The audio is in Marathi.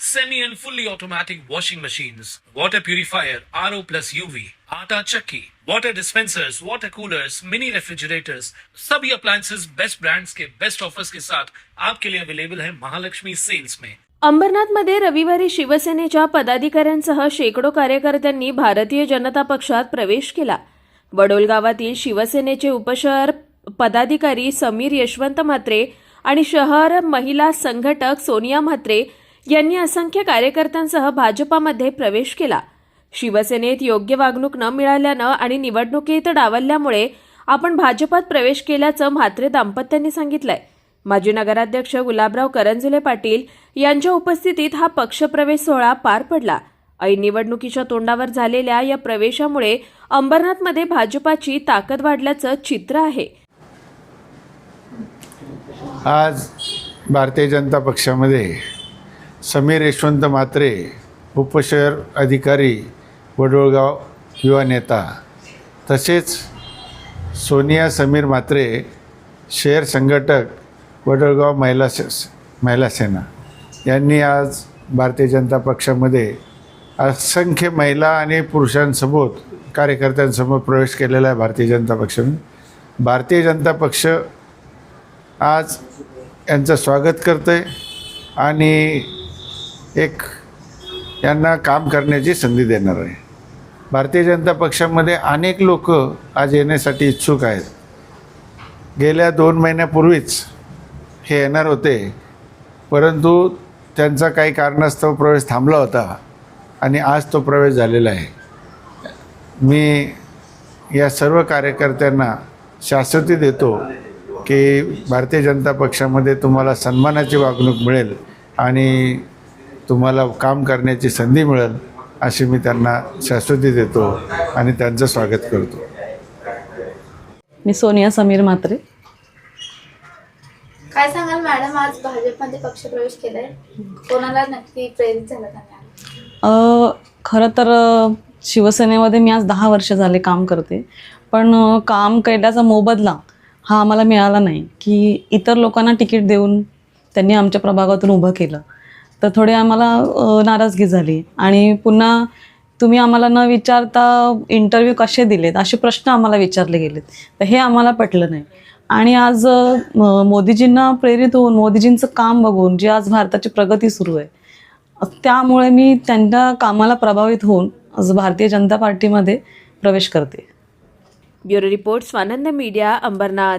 semi and fully automatic washing machines, water purifier, RO plus UV, आटा चक्की, water dispensers, water coolers, mini refrigerators, सभी appliances बेस्ट brands के बेस्ट ऑफर्स के साथ आपके लिए अवेलेबल है महालक्ष्मी सेल्स में अंबरनाथमध्ये रविवारी शिवसेनेच्या पदाधिकाऱ्यांसह शेकडो कार्यकर्त्यांनी भारतीय जनता पक्षात प्रवेश केला. वडोल गावातील शिवसेनेचे उपशहर पदाधिकारी समीर यशवंत म्हात्रे आणि शहर महिला संघटक सोनिया म्हात्रे यांनी असंख्य कार्यकर्त्यांसह भाजपामध्ये प्रवेश केला. शिवसेनेत योग्य वागणूक न मिळाल्यानं आणि निवडणुकीत डावलल्यामुळे आपण भाजपात प्रवेश केल्याचं म्हात्रे दाम्पत्यांनी सांगितलंय. माजी नगराध्यक्ष गुलाबराव करंजुले पाटील यांच्या उपस्थितीत हा पक्षप्रवेश सोहळा पार पडला. ऐन निवडणुकीच्या तोंडावर झालेल्या या प्रवेशामुळे अंबरनाथमध्ये भाजपाची ताकद वाढल्याचं चित्र आहे. आज भारतीय जनता पक्षामध्ये समीर यशवंत म्हात्रे उपशहर अधिकारी वडोळगाव युवा नेता. तसेच सोनिया समीर म्हात्रे शहर संघटक वडोळगाव महिला स महिला सेना. यांनी आज भारतीय जनता पक्षामध्ये असंख्य महिला आणि पुरुषांसोबत कार्यकर्त्यांसमोर प्रवेश केलेला आहे भारतीय जनता पक्षाने. भारतीय जनता पक्ष आज यांचं स्वागत करतं आहे आणि एक यांना काम करण्याची संधी देणार आहे. भारतीय जनता पक्षामध्ये अनेक लोक आज येण्यासाठी इच्छुक आहेत. गेल्या दोन महिन्यापूर्वीच हे येणार होते परंतु त्यांचा काही कारणास्तव प्रवेश थांबला होता आणि आज तो प्रवेश झालेला आहे. मी या सर्व कार्यकर्त्यांना शाश्वती देतो की भारतीय जनता पक्षामध्ये तुम्हाला सन्मानाची वागणूक मिळेल आणि तुम्हाला काम करण्याची संधी मिळेल अशी मी त्यांना शाश्वती देतो आणि त्यांचं स्वागत करतो. मी सोनिया समीर म्हात्रे. काय सांगाल मॅडम? आज भाजपमध्ये पक्षप्रवेश केलाय. कोणाला नक्की प्रेरित झाला त्यांनी? अ, खरं तर शिवसेनेमध्ये मी आज दहा वर्ष झाले काम करते. पण काम केल्याचा मोबदला हा आम्हाला मिळाला नाही की इतर लोकांना तिकीट देऊन त्यांनी आमच्या प्रभागातून उभं केलं. तर थोडी आम्हाला नाराजगी झाली. आणि पुन्हा तुम्ही आम्हाला न विचारता इंटरव्ह्यू कसे दिलेत असे प्रश्न आम्हाला विचारले गेलेत. तर हे आम्हाला पटलं नाही. आणि आज मोदीजींना प्रेरित होऊन मोदीजींचं काम बघून जी आज भारताची प्रगती सुरू आहे त्यामुळे मी त्यांच्या कामाला प्रभावित होऊन आज भारतीय जनता पार्टीमध्ये प्रवेश करते. Bureau report Swanand media Ambarnath.